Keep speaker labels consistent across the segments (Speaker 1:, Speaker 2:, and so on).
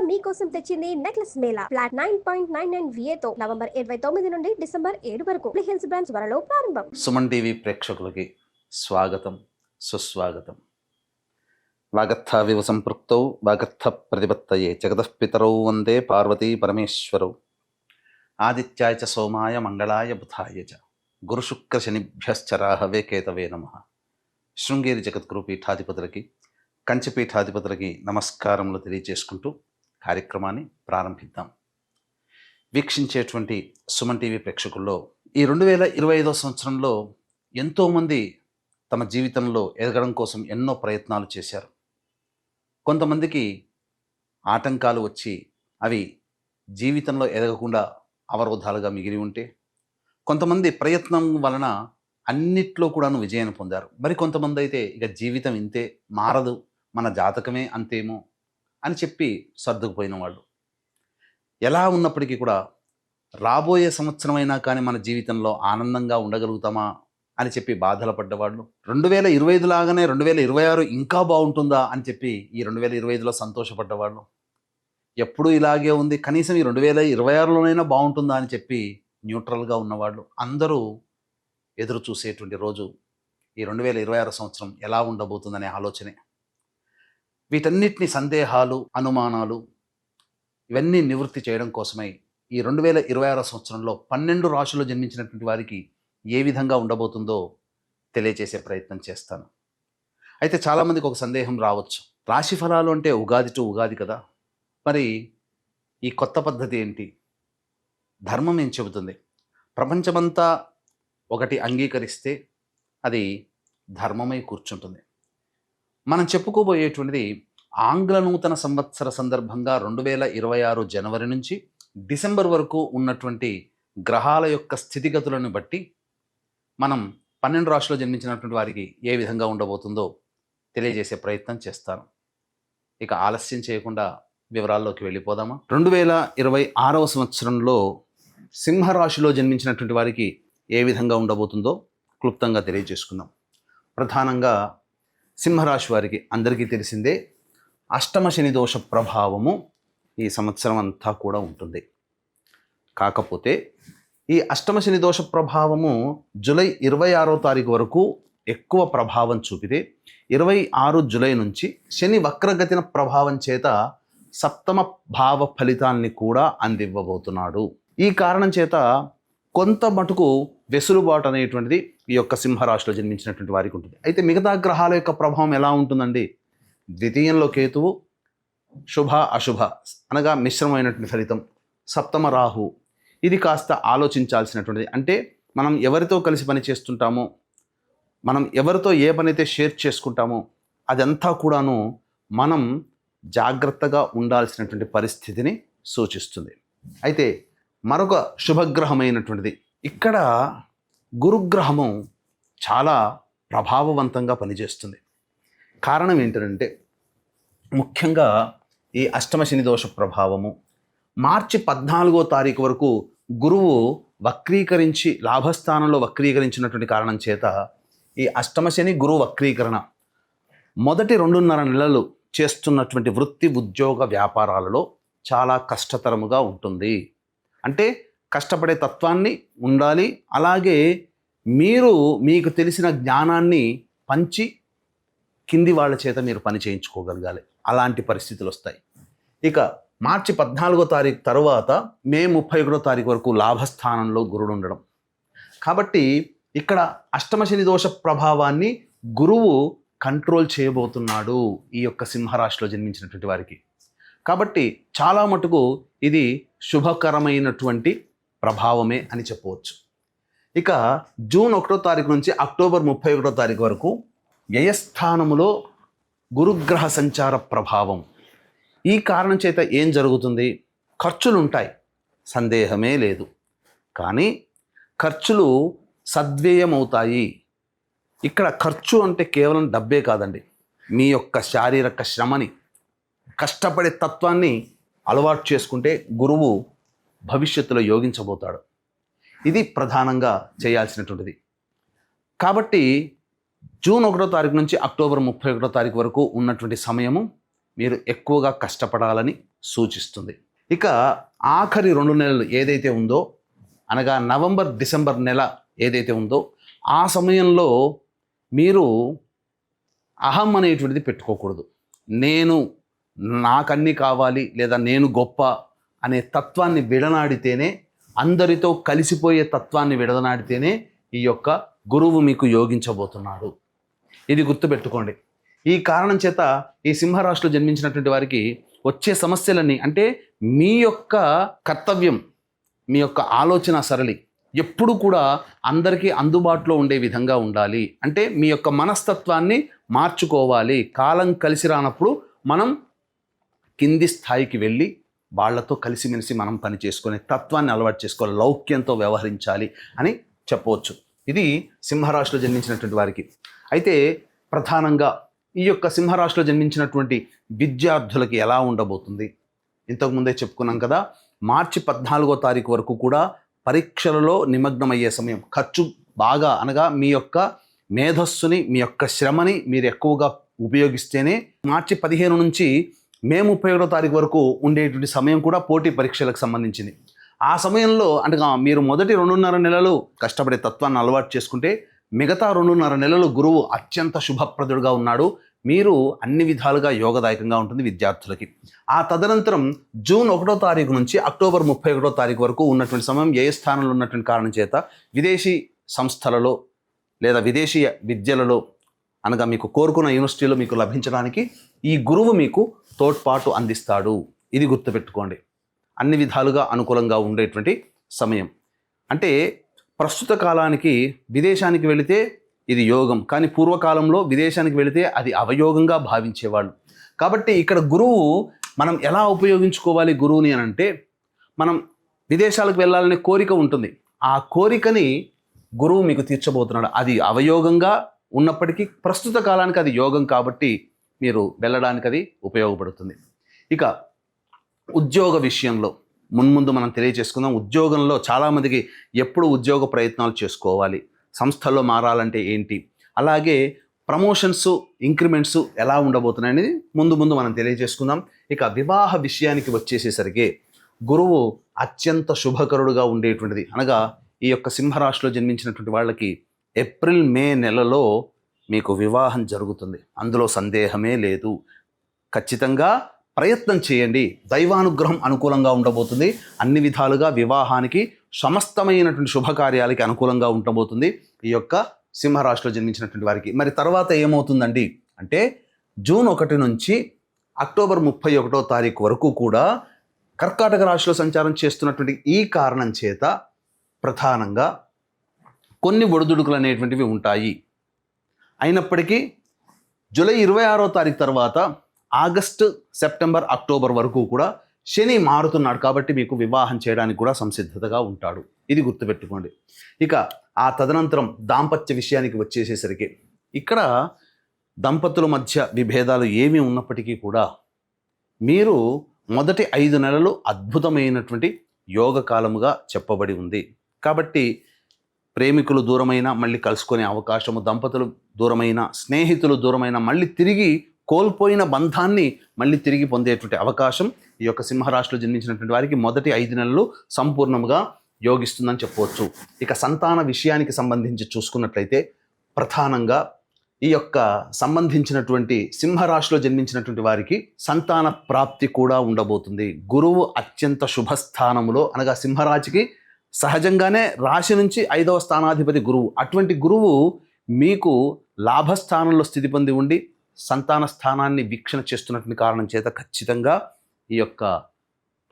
Speaker 1: మీకోసం తెచ్చింది necklace mela. Flat nine point nine నైన్తో November ఇరవై తొమ్మిది నుండి డిసెంబర్ ఏడు వరకు హిల్స్ బ్రాంచ్ వరలో ప్రారంభం.
Speaker 2: సుమన్ టీవీ ప్రేక్షకులకి స్వాగతం సుస్వాగతం. వాగర్థావివ సంపృక్తౌ వాగర్థ ప్రతిపత్తయే జగతఃపితరౌ వందే పార్వతీ పరమేశ్వరౌ. ఆదిత్యాయ చ సోమాయ మంగళాయ బుధాయ చ. గురుశుక్రశనిభ్యశ్చరాహవే కేతవే నమ. శృంగేరి జగద్గురు పీఠాధిపతులకి కంచి పీఠాధిపతులకి నమస్కారములు తెలియజేసుకుంటూ కార్యక్రమాన్ని ప్రారంభిద్దాం. వీక్షించేటువంటి సుమన్ టీవీ ప్రేక్షకుల్లో ఈ రెండు వేల ఇరవై ఐదో సంవత్సరంలో ఎంతోమంది తమ జీవితంలో ఎదగడం కోసం ఎన్నో ప్రయత్నాలు చేశారు. కొంతమందికి ఆటంకాలు వచ్చి అవి జీవితంలో ఎదగకుండా అవరోధాలుగా మిగిలి ఉంటే కొంతమంది ప్రయత్నం వలన అన్నిట్లో కూడాను విజయాన్ని పొందారు. మరి కొంతమంది అయితే ఇక జీవితం ఇంతే మారదు మన జాతకమే అంతేమో అని చెప్పి సర్దుకుపోయిన వాళ్ళు ఎలా ఉన్నప్పటికీ కూడా రాబోయే సంవత్సరం అయినా కానీ మన జీవితంలో ఆనందంగా ఉండగలుగుతామా అని చెప్పి బాధలు పడ్డవాళ్ళు. రెండు వేల ఇరవై ఐదు లాగానే రెండు వేల ఇరవై ఆరు ఇంకా బాగుంటుందా అని చెప్పి ఈ రెండు వేల ఇరవై ఐదులో సంతోషపడ్డవాళ్ళు. ఎప్పుడూ ఇలాగే ఉంది. కనీసం ఈ రెండు వేల ఇరవై ఆరులోనైనా బాగుంటుందా అని చెప్పి న్యూట్రల్గా ఉన్నవాళ్ళు. అందరూ ఎదురు చూసేటువంటి రోజు ఈ రెండు వేల ఇరవై ఆరు సంవత్సరం ఎలా ఉండబోతుందనే ఆలోచనే. వీటన్నిటిని సందేహాలు అనుమానాలు ఇవన్నీ నివృత్తి చేయడం కోసమై ఈ రెండు వేల ఇరవై ఆరో సంవత్సరంలో పన్నెండు రాశుల్లో జన్మించినటువంటి వారికి ఏ విధంగా ఉండబోతుందో తెలియజేసే ప్రయత్నం చేస్తాను. అయితే చాలామందికి ఒక సందేహం రావచ్చు. రాశి ఫలాలు అంటే ఉగాది టు ఉగాది కదా. మరి ఈ కొత్త పద్ధతి ఏంటి? ధర్మం ఏం చెబుతుంది? ప్రపంచమంతా ఒకటి అంగీకరిస్తే అది ధర్మమై కూర్చుంటుంది. మనం చెప్పుకోబోయేటువంటిది ఆంగ్ల నూతన సంవత్సర సందర్భంగా రెండు వేల ఇరవై ఆరు జనవరి నుంచి డిసెంబర్ వరకు ఉన్నటువంటి గ్రహాల యొక్క స్థితిగతులను బట్టి మనం పన్నెండు రాశుల్లో జన్మించినటువంటి వారికి ఏ విధంగా ఉండబోతుందో తెలియజేసే ప్రయత్నం చేస్తాను. ఇక ఆలస్యం చేయకుండా వివరాల్లోకి వెళ్ళిపోదామా? రెండు వేల ఇరవై ఆరవ సంవత్సరంలో సింహరాశిలో జన్మించినటువంటి వారికి ఏ విధంగా ఉండబోతుందో క్లుప్తంగా తెలియజేసుకుందాం. ప్రధానంగా సింహరాశి వారికి అందరికీ తెలిసిందే అష్టమ శని దోష ప్రభావము ఈ సంవత్సరం అంతా కూడా ఉంటుంది. కాకపోతే ఈ అష్టమ శని దోష ప్రభావము జూలై ఇరవై ఆరో తారీఖు వరకు ఎక్కువ ప్రభావం చూపితే ఇరవై ఆరు జూలై నుంచి శని వక్రగతిన ప్రభావం చేత సప్తమ భావ ఫలితాన్ని కూడా అందివ్వబోతున్నాడు. ఈ కారణం చేత కొంత మటుకు వెసులుబాటు అనేటువంటిది ఈ యొక్క సింహరాశిలో జన్మించినటువంటి వారికి ఉంటుంది. అయితే మిగతా గ్రహాల యొక్క ప్రభావం ఎలా ఉంటుందండి? ద్వితీయంలో కేతువు శుభ అశుభ అనగా మిశ్రమైనటువంటి ఫలితం. సప్తమ రాహు ఇది కాస్త ఆలోచించాల్సినటువంటిది. అంటే మనం ఎవరితో కలిసి పని చేస్తుంటామో మనం ఎవరితో ఏ పని అయితే షేర్ చేసుకుంటామో అదంతా కూడాను మనం జాగ్రత్తగా ఉండాల్సినటువంటి పరిస్థితిని సూచిస్తుంది. అయితే మరొక శుభగ్రహమైనటువంటిది. ఇక్కడ గురుగ్రహము చాలా ప్రభావవంతంగా పనిచేస్తుంది. కారణం ఏంటంటే ముఖ్యంగా ఈ అష్టమ శని దోష ప్రభావము మార్చి పద్నాలుగో తారీఖు వరకు గురువు వక్రీకరించి లాభస్థానంలో వక్రీకరించినటువంటి కారణం చేత ఈ అష్టమ శని గురువు వక్రీకరణ మొదటి రెండున్నర నెలలు చేస్తున్నటువంటి వృత్తి ఉద్యోగ వ్యాపారాలలో చాలా కష్టతరముగా ఉంటుంది. అంటే కష్టపడే తత్వాన్ని ఉండాలి. అలాగే మీరు మీకు తెలిసిన జ్ఞానాన్ని పంచి కింది వాళ్ళ చేత మీరు పని చేయించుకోగలగాలి. అలాంటి పరిస్థితులు వస్తాయి ఇక మార్చి పద్నాలుగో తారీఖు తర్వాత మే ముప్పై ఒకటో తారీఖు వరకు లాభస్థానంలో గురుడు ఉండడం. కాబట్టి ఇక్కడ అష్టమశని దోష ప్రభావాన్ని గురువు కంట్రోల్ చేయబోతున్నాడు ఈ యొక్క సింహరాశిలో జన్మించినటువంటి వారికి. కాబట్టి చాలా మటుకు ఇది శుభకరమైనటువంటి ప్రభావమే అని చెప్పవచ్చు. ఇక జూన్ ఒకటో తారీఖు నుంచి అక్టోబర్ ముప్పై ఒకటో తారీఖు వరకు వ్యయస్థానములో గురుగ్రహ సంచార ప్రభావం. ఈ కారణం చేత ఏం జరుగుతుంది? ఖర్చులు ఉంటాయి సందేహమే లేదు. కానీ ఖర్చులు సద్వ్యయమవుతాయి. ఇక్కడ ఖర్చు అంటే కేవలం డబ్బే కాదండి. మీ యొక్క శారీరక శ్రమని కష్టపడే తత్వాన్ని అలవాటు చేసుకుంటే గురువు భవిష్యత్తులో యోగించబోతాడు. ఇది ప్రధానంగా చేయాల్సినటువంటిది. కాబట్టి జూన్ ఒకటో తారీఖు నుంచి అక్టోబర్ ముప్పై ఒకటో తారీఖు వరకు ఉన్నటువంటి సమయము మీరు ఎక్కువగా కష్టపడాలని సూచిస్తుంది. ఇక ఆఖరి రెండు నెలలు ఏదైతే ఉందో అనగా నవంబర్ డిసెంబర్ నెల ఏదైతే ఉందో ఆ సమయంలో మీరు అహం అనేటువంటిది పెట్టుకోకూడదు. నేను నాకన్నీ కావాలి లేదా నేను గొప్ప అనే తత్వాన్ని విడనాడితేనే అందరితో కలిసిపోయే తత్వాన్ని విడనాడితేనే ఈ యొక్క గురువు మీకు యోగించబోతున్నాడు. ఇది గుర్తుపెట్టుకోండి. ఈ కారణం చేత ఈ సింహరాశిలో జన్మించినటువంటి వారికి వచ్చే సమస్యలన్నీ అంటే మీ యొక్క కర్తవ్యం మీ యొక్క ఆలోచన సరళి ఎప్పుడు కూడా అందరికీ అందుబాటులో ఉండే విధంగా ఉండాలి. అంటే మీ యొక్క మనస్తత్వాన్ని మార్చుకోవాలి. కాలం కలిసి రానప్పుడు మనం కింది స్థాయికి వెళ్ళి వాళ్ళతో కలిసిమెలిసి మనం పని చేసుకునే తత్వాన్ని అలవాటు చేసుకోవాలి లౌక్యంతో వ్యవహరించాలి అని చెప్పవచ్చు. ఇది సింహరాశిలో జన్మించినటువంటి వారికి. అయితే ప్రధానంగా ఈ యొక్క సింహరాశిలో జన్మించినటువంటి విద్యార్థులకి ఎలా ఉండబోతుంది? ఇంతకుముందే చెప్పుకున్నాం కదా మార్చి పద్నాలుగో తారీఖు వరకు కూడా పరీక్షలలో నిమగ్నమయ్యే సమయం. ఖర్చు బాగా అనగా మీ యొక్క మేధస్సుని మీ యొక్క శ్రమని మీరు ఎక్కువగా ఉపయోగిస్తేనే మార్చి పదిహేను నుంచి మే ముప్పై ఒకటో తారీఖు వరకు ఉండేటువంటి సమయం కూడా పోటీ పరీక్షలకు సంబంధించింది. ఆ సమయంలో అంటే మీరు మొదటి రెండున్నర నెలలు కష్టపడే తత్వాన్ని అలవాటు చేసుకుంటే మిగతా రెండున్నర నెలలు గురువు అత్యంత శుభప్రదుడుగా ఉన్నాడు. మీరు అన్ని విధాలుగా యోగదాయకంగా ఉంటుంది విద్యార్థులకి. ఆ తదనంతరం జూన్ ఒకటో తారీఖు నుంచి అక్టోబర్ ముప్పై ఒకటో తారీఖు వరకు ఉన్నటువంటి సమయం ఏ స్థానంలో ఉన్నటువంటి కారణం చేత విదేశీ సంస్థలలో లేదా విదేశీ విద్యలలో అనగా మీకు కోరుకున్న యూనివర్సిటీలో మీకు లభించడానికి ఈ గురువు మీకు తోడ్పాటు అందిస్తాడు. ఇది గుర్తుపెట్టుకోండి. అన్ని విధాలుగా అనుకూలంగా ఉండేటువంటి సమయం. అంటే ప్రస్తుత కాలానికి విదేశానికి వెళితే ఇది యోగం. కానీ పూర్వకాలంలో విదేశానికి వెళితే అది అవయోగంగా భావించేవాళ్ళు. కాబట్టి ఇక్కడ గురువు మనం ఎలా ఉపయోగించుకోవాలి గురువుని అని అంటే మనం విదేశాలకు వెళ్ళాలనే కోరిక ఉంటుంది. ఆ కోరికని గురువు మీకు తీర్చబోతున్నాడు. అది అవయోగంగా ఉన్నప్పటికీ ప్రస్తుత కాలానికి అది యోగం కాబట్టి మీరు వెళ్ళడానికి అది ఉపయోగపడుతుంది. ఇక ఉద్యోగ విషయంలో మున్ముందు మనం తెలియజేసుకుందాం. ఉద్యోగంలో చాలామందికి ఎప్పుడు ఉద్యోగ ప్రయత్నాలు చేసుకోవాలి. సంస్థల్లో మారాలంటే ఏంటి? అలాగే ప్రమోషన్స్ ఇంక్రిమెంట్స్ ఎలా ఉండబోతున్నాయి అనేది ముందు ముందు మనం తెలియజేసుకుందాం. ఇక వివాహ విషయానికి వచ్చేసేసరికి గురువు అత్యంత శుభకరుడుగా ఉండేటువంటిది. అనగా ఈ యొక్క సింహరాశిలో జన్మించినటువంటి వాళ్ళకి ఏప్రిల్ మే నెలలో మీకు వివాహం జరుగుతుంది. అందులో సందేహమే లేదు. ఖచ్చితంగా ప్రయత్నం చేయండి. దైవానుగ్రహం అనుకూలంగా ఉండబోతుంది. అన్ని విధాలుగా వివాహానికి సమస్తమైనటువంటి శుభకార్యాలకి అనుకూలంగా ఉండబోతుంది. ఈ యొక్క సింహరాశిలో జన్మించినటువంటి వారికి. మరి తర్వాత ఏమవుతుందండి? అంటే జూన్ ఒకటి నుంచి అక్టోబర్ ముప్పై ఒకటో తారీఖు వరకు కూడా కర్కాటక రాశిలో సంచారం చేస్తున్నటువంటి ఈ కారణం చేత ప్రధానంగా కొన్ని ఒడిదుడుకులు అనేటువంటివి ఉంటాయి. అయినప్పటికీ జూలై ఇరవై ఆరో తారీఖు తర్వాత ఆగస్టు సెప్టెంబర్ అక్టోబర్ వరకు కూడా శని మారుతున్నాడు కాబట్టి మీకు వివాహం చేయడానికి కూడా సంసిద్ధతగా ఉంటాడు. ఇది గుర్తుపెట్టుకోండి. ఇక ఆ తదనంతరం దాంపత్య విషయానికి వచ్చేసేసరికి ఇక్కడ దంపతుల మధ్య విభేదాలు ఏమి ఉన్నప్పటికీ కూడా మీరు మొదటి ఐదు నెలలు అద్భుతమైనటువంటి యోగ కాలముగా చెప్పబడి ఉంది. కాబట్టి ప్రేమికులు దూరమైన మళ్ళీ కలుసుకునే అవకాశము దంపతులు దూరమైన స్నేహితులు దూరమైన మళ్ళీ తిరిగి కోల్పోయిన బంధాన్ని మళ్ళీ తిరిగి పొందేటువంటి అవకాశం ఈ యొక్క సింహరాశిలో జన్మించినటువంటి వారికి మొదటి ఐదు నెలలు సంపూర్ణంగా యోగిస్తుందని చెప్పవచ్చు. ఇక సంతాన విషయానికి సంబంధించి చూసుకున్నట్లయితే ప్రధానంగా ఈ యొక్క సంబంధించినటువంటి సింహరాశిలో జన్మించినటువంటి వారికి సంతాన ప్రాప్తి కూడా ఉండబోతుంది. గురువు అత్యంత శుభస్థానములో అనగా సింహరాశికి సహజంగానే రాశి నుంచి ఐదవ స్థానాధిపతి గురువు. అటువంటి గురువు మీకు లాభస్థానంలో స్థితి పొంది ఉండి సంతాన స్థానాన్ని వీక్షణ చేస్తున్నటువంటి కారణం చేత ఖచ్చితంగా ఈ యొక్క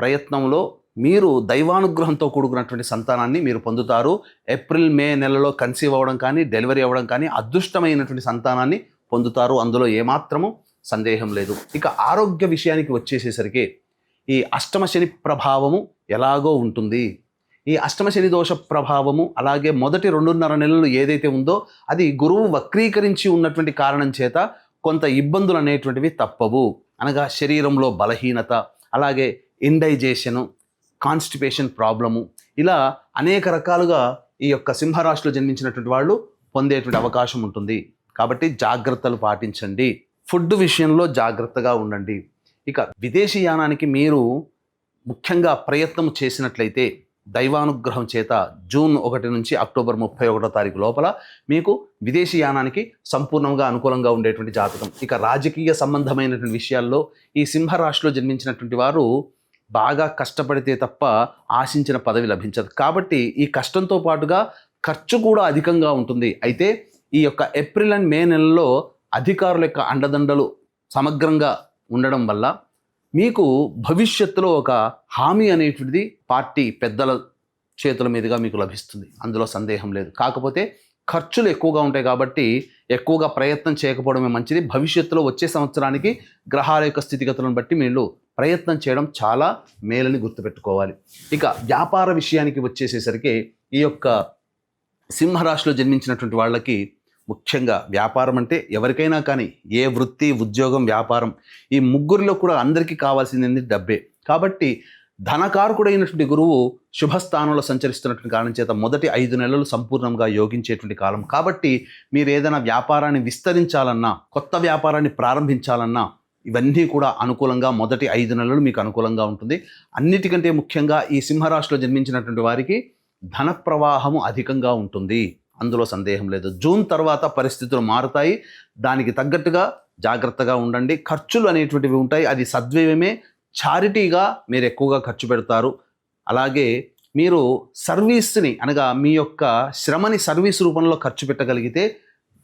Speaker 2: ప్రయత్నంలో మీరు దైవానుగ్రహంతో కూడుకున్నటువంటి సంతానాన్ని మీరు పొందుతారు. ఏప్రిల్ మే నెలలో కన్సీవ్ అవ్వడం కానీ డెలివరీ అవ్వడం కానీ అదృష్టమైనటువంటి సంతానాన్ని పొందుతారు. అందులో ఏమాత్రము సందేహం లేదు. ఇక ఆరోగ్య విషయానికి వచ్చేసేసరికి ఈ అష్టమ శని ప్రభావము ఎలాగో ఉంటుంది? ఈ అష్టమ శని దోష ప్రభావము అలాగే మొదటి రెండున్నర నెలలు ఏదైతే ఉందో అది గురువు వక్రీకరించి ఉన్నటువంటి కారణం చేత కొంత ఇబ్బందులు అనేటువంటివి తప్పవు. అనగా శరీరంలో బలహీనత అలాగే ఇండైజేషను కాన్స్టిపేషన్ ప్రాబ్లము ఇలా అనేక రకాలుగా ఈ యొక్క సింహరాశిలో జన్మించినటువంటి వాళ్ళు పొందేటువంటి అవకాశం ఉంటుంది. కాబట్టి జాగ్రత్తలు పాటించండి. ఫుడ్ విషయంలో జాగ్రత్తగా ఉండండి. ఇక విదేశీ యానానికి మీరు ముఖ్యంగా ప్రయత్నం చేసినట్లయితే దైవానుగ్రహం చేత జూన్ ఒకటి నుంచి అక్టోబర్ ముప్పై ఒకటో తారీఖు లోపల మీకు విదేశీ యానానికి సంపూర్ణంగా అనుకూలంగా ఉండేటువంటి జాతకం. ఇక రాజకీయ సంబంధమైనటువంటి విషయాల్లో ఈ సింహరాశిలో జన్మించినటువంటి వారు బాగా కష్టపడితే తప్ప ఆశించిన పదవి లభించదు. కాబట్టి ఈ కష్టంతో పాటుగా ఖర్చు కూడా అధికంగా ఉంటుంది. అయితే ఈ యొక్క ఏప్రిల్ అండ్ మే నెలలో అధికారుల యొక్క అండదండలు సమగ్రంగా ఉండడం వల్ల మీకు భవిష్యత్తులో ఒక హామీ అనేటువంటిది పార్టీ పెద్దల చేతుల మీదుగా మీకు లభిస్తుంది. అందులో సందేహం లేదు. కాకపోతే ఖర్చులు ఎక్కువగా ఉంటాయి కాబట్టి ఎక్కువగా ప్రయత్నం చేయకపోవడమే మంచిది. భవిష్యత్తులో వచ్చే సంవత్సరానికి గ్రహాల యొక్క స్థితిగతులను బట్టి మీరు ప్రయత్నం చేయడం చాలా మేలని గుర్తుపెట్టుకోవాలి. ఇక వ్యాపార విషయానికి వచ్చేసేసరికి ఈ యొక్క సింహరాశిలో జన్మించినటువంటి వాళ్ళకి ముఖ్యంగా వ్యాపారం అంటే ఎవరికైనా కానీ ఏ వృత్తి ఉద్యోగం వ్యాపారం ఈ ముగ్గురిలో కూడా అందరికీ కావాల్సింది డబ్బే. కాబట్టి ధనకారకుడైనటువంటి గురువు శుభస్థానంలో సంచరిస్తున్నటువంటి కారణం చేత మొదటి ఐదు నెలలు సంపూర్ణంగా యోగించేటువంటి కాలం. కాబట్టి మీరు ఏదైనా వ్యాపారాన్ని విస్తరించాలన్నా కొత్త వ్యాపారాన్ని ప్రారంభించాలన్నా ఇవన్నీ కూడా అనుకూలంగా మొదటి ఐదు నెలలు మీకు అనుకూలంగా ఉంటుంది. అన్నిటికంటే ముఖ్యంగా ఈ సింహరాశిలో జన్మించినటువంటి వారికి ధన ప్రవాహము అధికంగా ఉంటుంది. అందులో సందేహం లేదు. జూన్ తర్వాత పరిస్థితులు మారుతాయి. దానికి తగ్గట్టుగా జాగ్రత్తగా ఉండండి. ఖర్చులు అనేటువంటివి ఉంటాయి. అది సద్వ్యయమే చారిటీగా మీరు ఎక్కువగా ఖర్చు పెడతారు. అలాగే మీరు సర్వీస్ని అనగా మీ యొక్క శ్రమని సర్వీస్ రూపంలో ఖర్చు పెట్టగలిగితే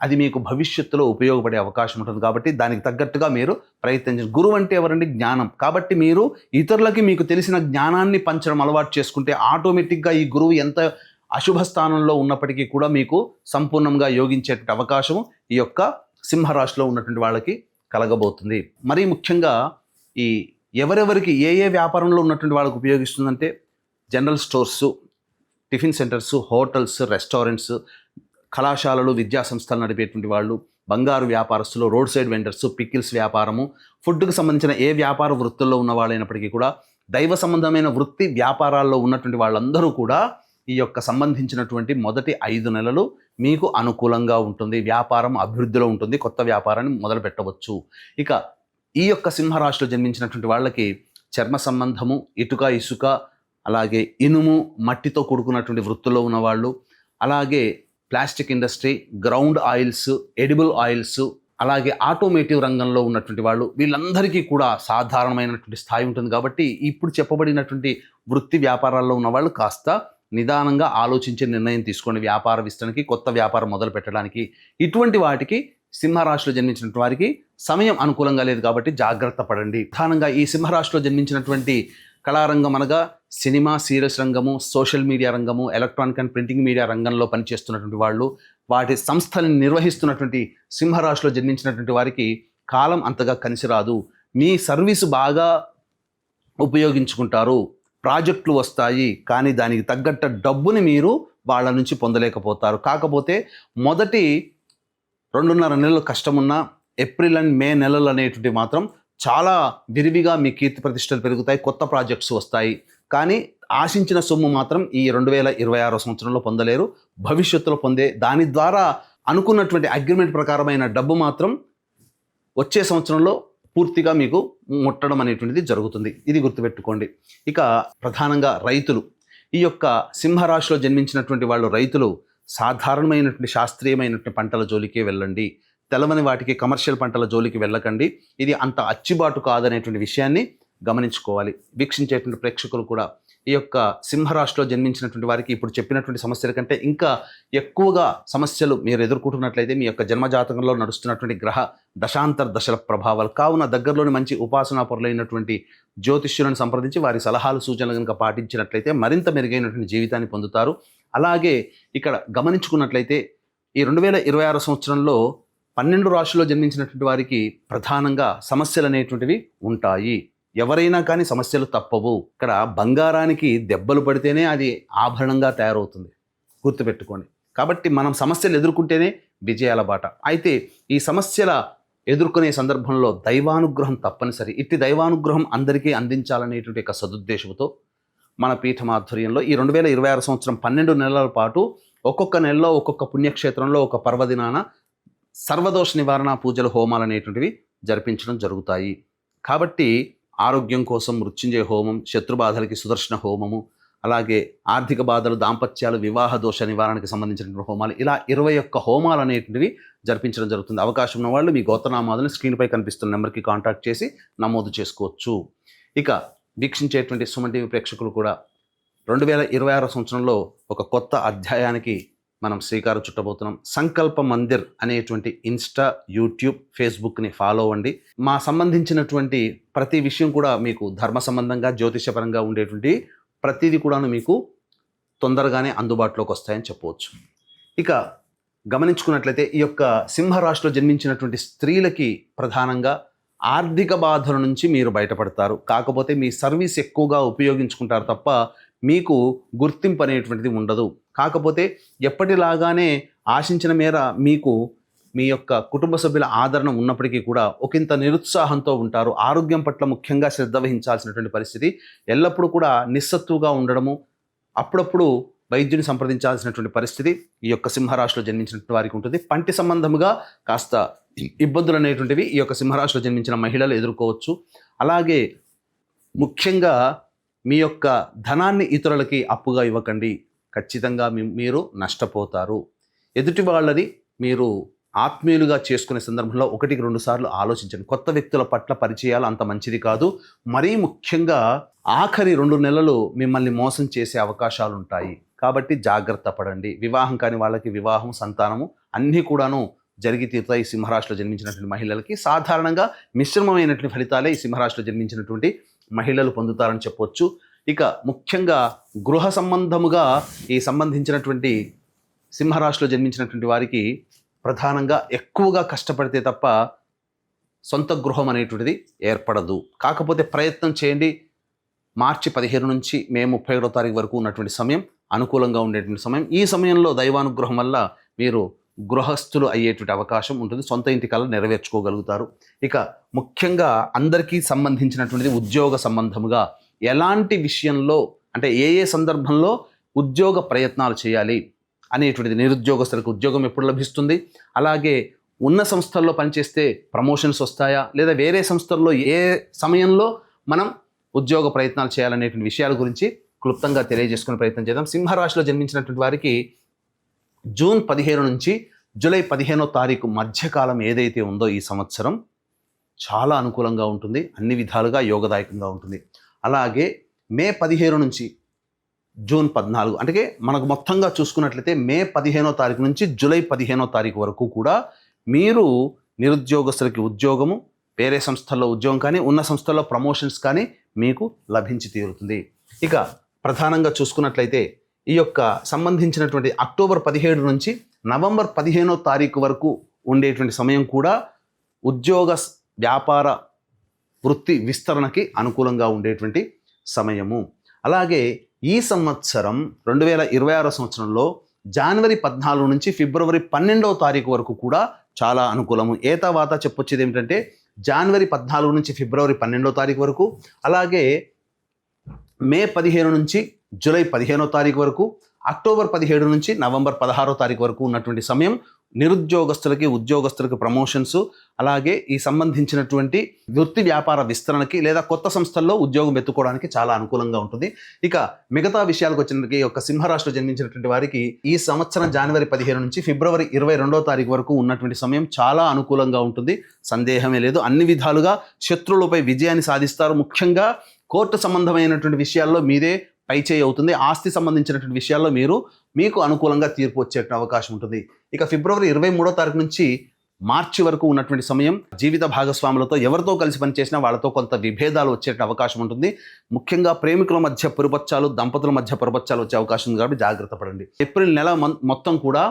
Speaker 2: అది మీకు భవిష్యత్తులో ఉపయోగపడే అవకాశం ఉంటుంది. కాబట్టి దానికి తగ్గట్టుగా మీరు ప్రయత్నించండి గురువు అంటే ఎవరండి? జ్ఞానం. కాబట్టి మీరు ఇతరులకి మీకు తెలిసిన జ్ఞానాన్ని పంచడం అలవాటు చేసుకుంటే ఆటోమేటిక్గా ఈ గురువు ఎంత అశుభ స్థానంలో ఉన్నప్పటికీ కూడా మీకు సంపూర్ణంగా యోగించే అవకాశం ఈ యొక్క సింహరాశిలో ఉన్నటువంటి వాళ్ళకి కలగబోతుంది. మరీ ముఖ్యంగా ఈ ఎవరెవరికి ఏ ఏ వ్యాపారంలో ఉన్నటువంటి వాళ్ళకి ఉపయోగిస్తుందంటే general stores tiffin centres hotels restaurants కళాశాలలు విద్యా సంస్థలు నడిపేటువంటి వాళ్ళు బంగారు వ్యాపారస్తులు రోడ్ సైడ్ వెండర్స్ పికిల్స్ వ్యాపారము ఫుడ్కు సంబంధించిన ఏ వ్యాపార వృత్తుల్లో ఉన్న వాళ్ళైనప్పటికీ కూడా దైవ సంబంధమైన వృత్తి వ్యాపారాల్లో ఉన్నటువంటి వాళ్ళందరూ కూడా ఈ యొక్క సంబంధించినటువంటి మొదటి ఐదు నెలలు మీకు అనుకూలంగా ఉంటుంది వ్యాపారం అభివృద్ధిలో ఉంటుంది కొత్త వ్యాపారాన్ని మొదలు పెట్టవచ్చు. ఇక ఈ యొక్క సింహరాశిలో జన్మించినటువంటి వాళ్ళకి చర్మ సంబంధము ఇటుక ఇసుక అలాగే ఇనుము మట్టితో కూడుకున్నటువంటి వృత్తుల్లో ఉన్నవాళ్ళు అలాగే plastic industry ground oils edible oils అలాగే ఆటోమేటివ్ రంగంలో ఉన్నటువంటి వాళ్ళు వీళ్ళందరికీ కూడా సాధారణమైనటువంటి స్థాయి ఉంటుంది. కాబట్టి ఇప్పుడు చెప్పబడినటువంటి వృత్తి వ్యాపారాల్లో ఉన్న వాళ్ళు కాస్త నిదానంగా ఆలోచించే నిర్ణయం తీసుకోండి. వ్యాపార విస్తరణకి కొత్త వ్యాపారం మొదలు పెట్టడానికి. ఇటువంటి వాటికి సింహరాశిలో జన్మించిన వారికి సమయం అనుకూలంగా లేదు కాబట్టి జాగ్రత్త పడండి. ప్రధానంగా ఈ సింహరాశిలో జన్మించినటువంటి కళారంగం అనగా సినిమా సీరియల్స్ రంగము సోషల్ మీడియా రంగము ఎలక్ట్రానిక్ అండ్ ప్రింటింగ్ మీడియా రంగంలో పనిచేస్తున్నటువంటి వాళ్ళు వాటి సంస్థలను నిర్వహిస్తున్నటువంటి సింహరాశిలో జన్మించినటువంటి వారికి కాలం అంతగా కలిసి రాదు. మీ సర్వీసు బాగా ఉపయోగించుకుంటారు. ప్రాజెక్టులు వస్తాయి కానీ దానికి తగ్గట్ట డబ్బుని మీరు వాళ్ళ నుంచి పొందలేకపోతారు. కాకపోతే మొదటి రెండున్నర నెలలు కష్టమున్నా ఏప్రిల్ అండ్ మే నెలలు అనేటువంటి మాత్రం చాలా విరివిగా మీ కీర్తి ప్రతిష్టలు పెరుగుతాయి కొత్త ప్రాజెక్ట్స్ వస్తాయి. కానీ ఆశించిన సొమ్ము మాత్రం ఈ రెండు వేల ఇరవై ఆరో సంవత్సరంలో పొందలేరు. భవిష్యత్తులో పొందే దాని ద్వారా అనుకున్నటువంటి అగ్రిమెంట్ ప్రకారమైన డబ్బు మాత్రం వచ్చే సంవత్సరంలో పూర్తిగా మీకు ముట్టడం అనేటువంటిది జరుగుతుంది. ఇది గుర్తుపెట్టుకోండి. ఇక ప్రధానంగా రైతులు. ఈ యొక్క సింహరాశిలో జన్మించినటువంటి వాళ్ళు రైతులు సాధారణమైనటువంటి శాస్త్రీయమైనటువంటి పంటల జోలికే వెళ్ళండి. తెలవని వాటికి కమర్షియల్ పంటల జోలికి వెళ్ళకండి. ఇది అంత అచ్చిబాటు కాదనేటువంటి విషయాన్ని గమనించుకోవాలి. వీక్షించేటువంటి ప్రేక్షకులు కూడా ఈ యొక్క సింహరాశిలో జన్మించినటువంటి వారికి ఇప్పుడు చెప్పినటువంటి సమస్యల కంటే ఇంకా ఎక్కువగా సమస్యలు మీరు ఎదుర్కొంటున్నట్లయితే మీ యొక్క జన్మజాతకంలో నడుస్తున్నటువంటి గ్రహ దశాంతర దశల ప్రభావాలు. కావున దగ్గరలోని మంచి ఉపాసనా పొరలైనటువంటి జ్యోతిష్యులను సంప్రదించి వారి సలహాలు సూచనలు కనుక పాటించినట్లయితే మరింత మెరుగైనటువంటి జీవితాన్ని పొందుతారు. అలాగే ఇక్కడ గమనించుకున్నట్లయితే ఈ రెండు వేల ఇరవై ఆరు సంవత్సరంలో పన్నెండు రాశుల్లో జన్మించినటువంటి వారికి ప్రధానంగా సమస్యలు అనేటువంటివి ఉంటాయి. ఎవరైనా కానీ సమస్యలు తప్పవు. ఇక్కడ బంగారానికి దెబ్బలు పడితేనే అది ఆభరణంగా తయారవుతుంది. గుర్తుపెట్టుకోండి. కాబట్టి మనం సమస్యలు ఎదుర్కొంటేనే విజయాల బాట. అయితే ఈ సమస్యల ఎదుర్కొనే సందర్భంలో దైవానుగ్రహం తప్పనిసరి. ఇట్టి దైవానుగ్రహం అందరికీ అందించాలనేటువంటి ఒక సదుద్దేశంతో మన పీఠం ఆధ్వర్యంలో ఈ రెండు వేల ఇరవై ఆరు సంవత్సరం పన్నెండు నెలల పాటు ఒక్కొక్క నెలలో ఒక్కొక్క పుణ్యక్షేత్రంలో ఒక పర్వదినాన సర్వదోష నివారణ పూజలు హోమాలు అనేటువంటివి జరిపించడం జరుగుతాయి. కాబట్టి ఆరోగ్యం కోసం మృత్యుంజయ హోమం శత్రుబాధలకి సుదర్శన హోమము అలాగే ఆర్థిక బాధలు దాంపత్యాలు వివాహ దోష నివారణకి సంబంధించినటువంటి హోమాలు. ఇలా ఇరవై ఒక్క హోమాలు అనేటివి జరిపించడం జరుగుతుంది. అవకాశం ఉన్న వాళ్ళు మీ గోత్రనామాలను స్క్రీన్పై కనిపిస్తున్న నెంబర్కి కాంటాక్ట్ చేసి నమోదు చేసుకోవచ్చు. ఇక వీక్షించేటువంటి సుమన్ టీవీ ప్రేక్షకులు కూడా రెండు వేల ఇరవై ఆరో సంవత్సరంలో ఒక కొత్త అధ్యాయానికి మనం శ్రీకారం చుట్టబోతున్నాం. సంకల్ప మందిర్ అనేటువంటి ఇన్స్టా యూట్యూబ్ ఫేస్బుక్ని ఫాలో అవ్వండి. మా సంబంధించినటువంటి ప్రతి విషయం కూడా మీకు ధర్మ సంబంధంగా జ్యోతిషపరంగా ఉండేటువంటి ప్రతిదీ కూడాను మీకు తొందరగానే అందుబాటులోకి వస్తాయని చెప్పవచ్చు. ఇక గమనించుకున్నట్లయితే ఈ యొక్క సింహరాశిలో జన్మించినటువంటి స్త్రీలకి ప్రధానంగా ఆర్థిక బాధల నుంచి మీరు బయటపడతారు. కాకపోతే మీ సర్వీస్ ఎక్కువగా ఉపయోగించుకుంటారు తప్ప మీకు గుర్తింపు అనేటువంటిది ఉండదు. కాకపోతే ఎప్పటిలాగానే ఆశించిన మేర మీకు మీ యొక్క కుటుంబ సభ్యుల ఆదరణ ఉన్నప్పటికీ కూడా ఒకంత నిరుత్సాహంతో ఉంటారు. ఆరోగ్యం పట్ల ముఖ్యంగా శ్రద్ధ వహించాల్సినటువంటి పరిస్థితి. ఎల్లప్పుడూ కూడా నిస్సత్తుగా ఉండడము అప్పుడప్పుడు వైద్యుని సంప్రదించాల్సినటువంటి పరిస్థితి ఈ యొక్క సింహరాశిలో జన్మించినటువంటి వారికి ఉంటుంది. పంటి సంబంధముగా కాస్త ఇబ్బందులు అనేటువంటివి ఈ యొక్క సింహరాశిలో జన్మించిన మహిళలు ఎదుర్కోవచ్చు. అలాగే ముఖ్యంగా మీ యొక్క ధనాన్ని ఇతరులకి అప్పుగా ఇవ్వకండి. ఖచ్చితంగా మీరు నష్టపోతారు. ఎదుటి వాళ్ళది మీరు ఆత్మీయులుగా చేసుకునే సందర్భంలో ఒకటికి రెండు సార్లు ఆలోచించండి. కొత్త వ్యక్తుల పట్ల పరిచయాలు అంత మంచిది కాదు. మరీ ముఖ్యంగా ఆఖరి రెండు నెలలు మిమ్మల్ని మోసం చేసే అవకాశాలు ఉంటాయి. కాబట్టి జాగ్రత్త పడండి. వివాహం కాని వాళ్ళకి వివాహం సంతానము అన్నీ కూడాను జరిగి తీరుతాయి. సింహరాశిలో జన్మించినటువంటి మహిళలకి సాధారణంగా మిశ్రమమైనటువంటి ఫలితాలే ఈ సింహరాశిలో జన్మించినటువంటి మహిళలు పొందుతారని చెప్పొచ్చు. ఇక ముఖ్యంగా గృహ సంబంధముగా ఈ సంబంధించినటువంటి సింహరాశిలో జన్మించినటువంటి వారికి ప్రధానంగా ఎక్కువగా కష్టపడితే తప్ప సొంత గృహం అనేటువంటిది ఏర్పడదు. కాకపోతే ప్రయత్నం చేయండి. మార్చి పదిహేను నుంచి మే ముప్పై ఒకటో తారీఖు వరకు ఉన్నటువంటి సమయం అనుకూలంగా ఉండేటువంటి సమయం. ఈ సమయంలో దైవానుగ్రహం వల్ల మీరు గృహస్థులు అయ్యేటువంటి అవకాశం ఉంటుంది. సొంత ఇంటి కళ నెరవేర్చుకోగలుగుతారు. ఇక ముఖ్యంగా అందరికీ సంబంధించినటువంటిది ఉద్యోగ సంబంధముగా ఎలాంటి విషయంలో అంటే ఏ ఏ సందర్భంలో ఉద్యోగ ప్రయత్నాలు చేయాలి అనేటువంటిది నిరుద్యోగస్తులకు ఉద్యోగం ఎప్పుడు లభిస్తుంది? అలాగే ఉన్న సంస్థల్లో పనిచేస్తే ప్రమోషన్స్ వస్తాయా? లేదా వేరే సంస్థల్లో ఏ సమయంలో మనం ఉద్యోగ ప్రయత్నాలు చేయాలనేటువంటి విషయాల గురించి క్లుప్తంగా తెలియజేసుకునే ప్రయత్నం చేద్దాం. సింహరాశిలో జన్మించినటువంటి వారికి జూన్ పదిహేను నుంచి జూలై పదిహేనో తారీఖు మధ్యకాలం ఏదైతే ఉందో ఈ సంవత్సరం చాలా అనుకూలంగా ఉంటుంది. అన్ని విధాలుగా యోగదాయకంగా ఉంటుంది. అలాగే మే పదిహేను నుంచి జూన్ పద్నాలుగు అంటే మనకు మొత్తంగా చూసుకున్నట్లయితే మే పదిహేనో తారీఖు నుంచి జూలై పదిహేనో తారీఖు వరకు కూడా మీరు నిరుద్యోగస్తులకి ఉద్యోగము వేరే సంస్థల్లో ఉద్యోగం కానీ ఉన్న సంస్థల్లో ప్రమోషన్స్ కానీ మీకు లభించి తీరుతుంది. ఇక ప్రధానంగా చూసుకున్నట్లయితే ఈ యొక్క సంబంధించినటువంటి అక్టోబర్ పదిహేడు నుంచి నవంబర్ పదిహేనో తారీఖు వరకు ఉండేటువంటి సమయం కూడా ఉద్యోగ వ్యాపార వృత్తి విస్తరణకి అనుకూలంగా ఉండేటువంటి సమయము. అలాగే ఈ సంవత్సరం రెండు వేల ఇరవై ఆరో సంవత్సరంలో జనవరి పద్నాలుగు నుంచి ఫిబ్రవరి పన్నెండవ తారీఖు వరకు కూడా చాలా అనుకూలము. ఏ తర్వాత చెప్పొచ్చేది ఏమిటంటే జనవరి పద్నాలుగు నుంచి ఫిబ్రవరి పన్నెండవ తారీఖు వరకు అలాగే మే పదిహేను నుంచి జూలై పదిహేనో తారీఖు వరకు అక్టోబర్ పదిహేడు నుంచి నవంబర్ పదహారో తారీఖు వరకు ఉన్నటువంటి సమయం నిరుద్యోగస్తులకి ఉద్యోగస్తులకి ప్రమోషన్స్ అలాగే ఈ సంబంధించినటువంటి వృత్తి వ్యాపార విస్తరణకి లేదా కొత్త సంస్థల్లో ఉద్యోగం ఎత్తుకోవడానికి చాలా అనుకూలంగా ఉంటుంది. ఇక మిగతా విషయాలకు వచ్చినకి యొక్క సింహరాశిలో జన్మించినటువంటి వారికి ఈ సంవత్సరం జనవరి పదిహేను నుంచి ఫిబ్రవరి ఇరవై రెండో తారీఖు వరకు ఉన్నటువంటి సమయం చాలా అనుకూలంగా ఉంటుంది. సందేహమే లేదు. అన్ని విధాలుగా శత్రువులపై విజయాన్ని సాధిస్తారు. ముఖ్యంగా కోర్టు సంబంధమైనటువంటి విషయాల్లో మీదే పైచేయి అవుతుంది. ఆస్తి సంబంధించినటువంటి విషయాల్లో మీరు మీకు అనుకూలంగా తీర్పు వచ్చే అవకాశం ఉంటుంది. ఇక ఫిబ్రవరి ఇరవై మూడో తారీఖు నుంచి మార్చి వరకు ఉన్నటువంటి సమయం జీవిత భాగస్వాములతో ఎవరితో కలిసి పనిచేసినా వాళ్ళతో కొంత విభేదాలు వచ్చే అవకాశం ఉంటుంది. ముఖ్యంగా ప్రేమికుల మధ్య పురుపచ్చాలు దంపతుల మధ్య పురపచ్చాలు వచ్చే అవకాశం ఉంది కాబట్టి జాగ్రత్త పడండి. ఏప్రిల్ నెల మొత్తం కూడా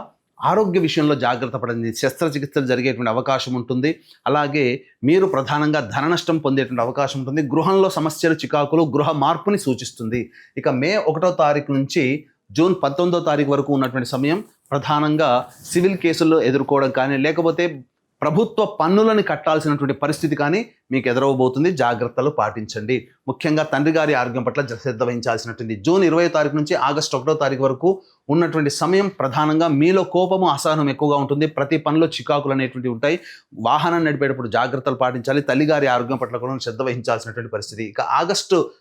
Speaker 2: ఆరోగ్య విషయంలో జాగ్రత్త పడండి. శస్త్రచికిత్సలు జరిగేటువంటి అవకాశం ఉంటుంది. అలాగే మీరు ప్రధానంగా ధన నష్టం పొందేటువంటి అవకాశం ఉంటుంది. గృహంలో సమస్యలు చికాకులు గృహ మార్పుని సూచిస్తుంది. ఇక మే ఒకటో తారీఖు నుంచి జూన్ పంతొమ్మిదో తారీఖు వరకు ఉన్నటువంటి సమయం ప్రధానంగా సివిల్ కేసుల్లో ఎదుర్కోవడం కానీ లేకపోతే ప్రభుత్వ పన్నులను కట్టాల్సినటువంటి పరిస్థితి కానీ మీకు ఎదురవబోతుంది. జాగ్రత్తలు పాటించండి. ముఖ్యంగా తండ్రి గారి ఆరోగ్యం పట్ల జ- శ్రద్ధ వహించాల్సినటువంటి జూన్ ఇరవై తారీఖు నుంచి ఆగస్టు ఒకటో తారీఖు వరకు ఉన్నటువంటి సమయం ప్రధానంగా మీలో కోపము అసహనం ఎక్కువగా ఉంటుంది. ప్రతి పనిలో చికాకులు అనేటువంటివి ఉంటాయి. వాహనం నడిపేటప్పుడు జాగ్రత్తలు పాటించాలి. తల్లిగారి ఆరోగ్యం పట్ల కూడా శ్రద్ధ వహించాల్సినటువంటి పరిస్థితి. ఇక ఆగస్టు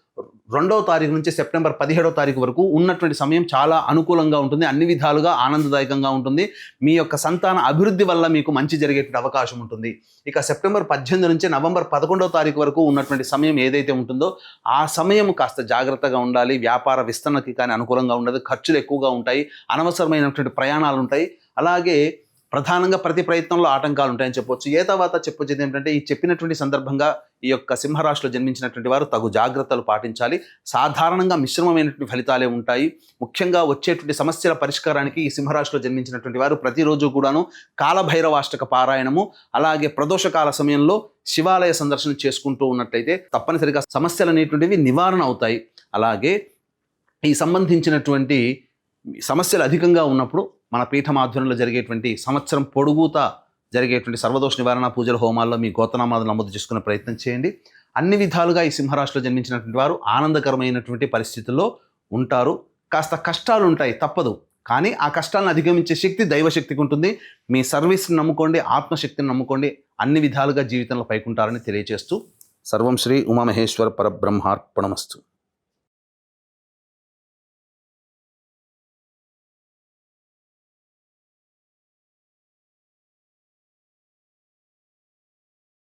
Speaker 2: రెండవ తారీఖు నుంచి సెప్టెంబర్ పదిహేడవ తారీఖు వరకు ఉన్నటువంటి సమయం చాలా అనుకూలంగా ఉంటుంది అన్ని విధాలుగా ఆనందదాయకంగా ఉంటుంది. మీ యొక్క సంతాన అభివృద్ధి వల్ల మీకు మంచి జరిగేటువంటి అవకాశం ఉంటుంది. ఇక సెప్టెంబర్ పద్దెనిమిది నుంచి నవంబర్ పదకొండవ తారీఖు వరకు ఉన్నటువంటి సమయం ఏదైతే ఉంటుందో ఆ సమయం కాస్త జాగ్రత్తగా ఉండాలి. వ్యాపార విస్తరణకి కానీ అనుకూలంగా ఉండదు. ఖర్చులు ఎక్కువగా ఉంటాయి. అనవసరమైనటువంటి ప్రయాణాలు ఉంటాయి. అలాగే ప్రధానంగా ప్రతి ప్రయత్నంలో ఆటంకాలు ఉంటాయని చెప్పొచ్చు. ఏ తర్వాత చెప్పొచ్చేది ఏంటంటే ఈ చెప్పినటువంటి సందర్భంగా ఈ యొక్క సింహరాశిలో జన్మించినటువంటి వారు తగు జాగ్రత్తలు పాటించాలి. సాధారణంగా మిశ్రమమైనటువంటి ఫలితాలే ఉంటాయి. ముఖ్యంగా వచ్చేటువంటి సమస్యల పరిష్కారానికి ఈ సింహరాశిలో జన్మించినటువంటి వారు ప్రతిరోజు కూడాను కాలభైరవాష్టక పారాయణము అలాగే ప్రదోషకాల సమయంలో శివాలయ సందర్శన చేసుకుంటూ ఉన్నట్లయితే తప్పనిసరిగా సమస్యలు అనేటువంటివి నివారణ అవుతాయి. అలాగే ఈ సంబంధించినటువంటి సమస్యలు అధికంగా ఉన్నప్పుడు మన పీఠమాధ్వర్యంలో జరిగేటువంటి సంవత్సరం పొడుగుతా జరిగేటువంటి సర్వదోష నివారణ పూజల హోమాల్లో మీ గోతనామాలు నమోదు చేసుకునే ప్రయత్నం చేయండి. అన్ని విధాలుగా ఈ సింహరాశిలో జన్మించినటువంటి వారు ఆనందకరమైనటువంటి పరిస్థితుల్లో ఉంటారు. కాస్త కష్టాలు ఉంటాయి తప్పదు. కానీ ఆ కష్టాలను అధిగమించే శక్తి దైవశక్తికి ఉంటుంది. మీ సర్వీస్ని నమ్ముకోండి ఆత్మశక్తిని నమ్ముకోండి. అన్ని విధాలుగా జీవితంలో పైకుంటారని తెలియజేస్తూ సర్వం శ్రీ ఉమామహేశ్వర పరబ్రహ్మార్పణమస్తు.